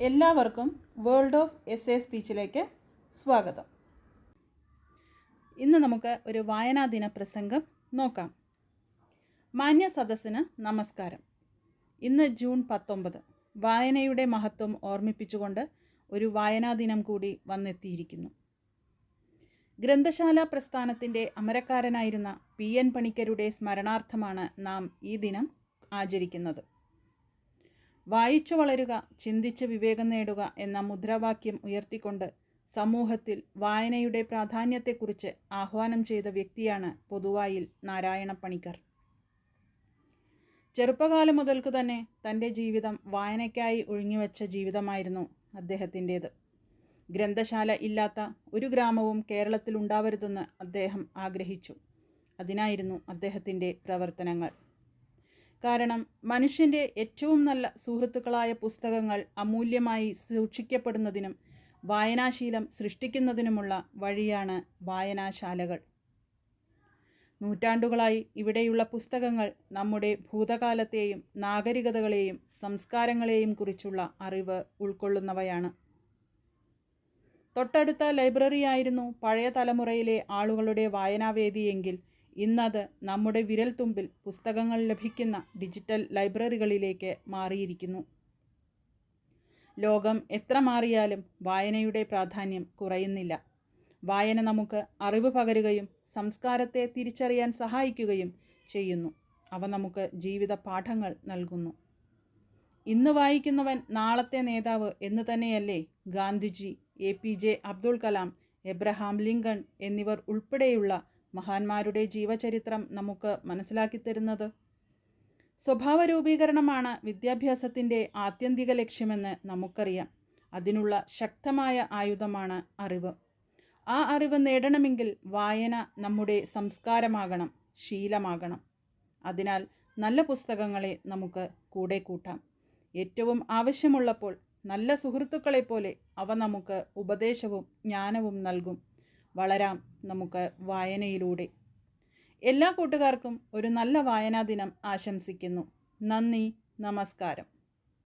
എല്ലാവർക്കും world of S A സ്പീച്ചിലേക്ക് സ്വാഗതം. ഇന്ന് നമുക്ക് ഒരു വായനാ ദിന പ്രസംഗം നോക്കാം. മാന്യ സദസ്സിന് നമസ്കാരം. ഇന്ന് ജൂൺ പത്തൊമ്പത്. വായനയുടെ മഹത്വം ഓർമ്മിപ്പിച്ചുകൊണ്ട് ഒരു വായനാ ദിനം കൂടി വന്നെത്തിയിരിക്കുന്നു. ഗ്രന്ഥശാല പ്രസ്ഥാനത്തിന്റെ അമരക്കാരനായിരുന്ന പി എൻ പണിക്കരുടെ സ്മരണാർത്ഥമാണ് നാം ഈ ദിനം ആചരിക്കുന്നത്. വായിച്ചു വളരുക ചിന്തിച്ച് വിവേകം നേടുക എന്ന മുദ്രാവാക്യം ഉയർത്തിക്കൊണ്ട് സമൂഹത്തിൽ വായനയുടെ പ്രാധാന്യത്തെക്കുറിച്ച് ആഹ്വാനം ചെയ്ത വ്യക്തിയാണ് പൊതുവായിൽ നാരായണ പണിക്കർ ചെറുപ്പകാലം മുതൽക്ക് തന്നെ തന്റെ ജീവിതം വായനയ്ക്കായി ഒഴിഞ്ഞുവെച്ച ജീവിതമായിരുന്നു അദ്ദേഹത്തിന്റേത്. ഗ്രന്ഥശാല ഇല്ലാത്ത ഒരു ഗ്രാമവും കേരളത്തിൽ ഉണ്ടാവരുതെന്ന് അദ്ദേഹം ആഗ്രഹിച്ചു. അതിനായിരുന്നു അദ്ദേഹത്തിന്റെ പ്രവർത്തനങ്ങൾ. കാരണം മനുഷ്യന്റെ ഏറ്റവും നല്ല സുഹൃത്തുക്കളായ പുസ്തകങ്ങൾ അമൂല്യമായി സൂക്ഷിക്കപ്പെടുന്നതിനും വായനാശീലം സൃഷ്ടിക്കുന്നതിനുമുള്ള വഴിയാണ് വായനാശാലകൾ. നൂറ്റാണ്ടുകളായി ഇവിടെയുള്ള പുസ്തകങ്ങൾ നമ്മുടെ ഭൂതകാലത്തെയും നാഗരികതകളെയും സംസ്കാരങ്ങളെയും കുറിച്ചുള്ള അറിവ് ഉൾക്കൊള്ളുന്നവയാണ്. തൊട്ടടുത്ത ലൈബ്രറിയായിരുന്നു പഴയ തലമുറയിലെ ആളുകളുടെ വായനാവേദിയെങ്കിൽ ഇന്നത് നമ്മുടെ വിരൽത്തുമ്പിൽ പുസ്തകങ്ങൾ ലഭിക്കുന്ന ഡിജിറ്റൽ ലൈബ്രറികളിലേക്ക് മാറിയിരിക്കുന്നു. ലോകം എത്ര മാറിയാലും വായനയുടെ പ്രാധാന്യം കുറയുന്നില്ല. വായന നമുക്ക് അറിവ് പകരുകയും സംസ്കാരത്തെ തിരിച്ചറിയാൻ സഹായിക്കുകയും ചെയ്യുന്നു. അവ നമുക്ക് ജീവിത പാഠങ്ങൾ നൽകുന്നു. ഇന്ന് വായിക്കുന്നവൻ നാളത്തെ നേതാവ് എന്ന് തന്നെയല്ലേ Gandhiji A P J Abdul Kalam Abraham Lincoln എന്നിവർ ഉൾപ്പെടെയുള്ള മഹാന്മാരുടെ ജീവചരിത്രം നമുക്ക് മനസ്സിലാക്കി തരുന്നത്. സ്വഭാവ രൂപീകരണമാണ് വിദ്യാഭ്യാസത്തിന്റെ ആത്യന്തിക ലക്ഷ്യമെന്ന് നമുക്കറിയാം. അതിനുള്ള ശക്തമായ ആയുധമാണ് അറിവ്. ആ അറിവ് നേടണമെങ്കിൽ വായന നമ്മുടെ സംസ്കാരമാകണം ശീലമാകണം. അതിനാൽ നല്ല പുസ്തകങ്ങളെ നമുക്ക് കൂടെ കൂട്ടാം. ഏറ്റവും ആവശ്യമുള്ളപ്പോൾ നല്ല സുഹൃത്തുക്കളെപ്പോലെ അവ നമുക്ക് ഉപദേശവും ജ്ഞാനവും നൽകും. വളരാം നമുക്ക് വായനയിലൂടെ. എല്ലാ കൂട്ടുകാർക്കും ഒരു നല്ല വായനാ ദിനം ആശംസിക്കുന്നു. നന്ദി നമസ്കാരം.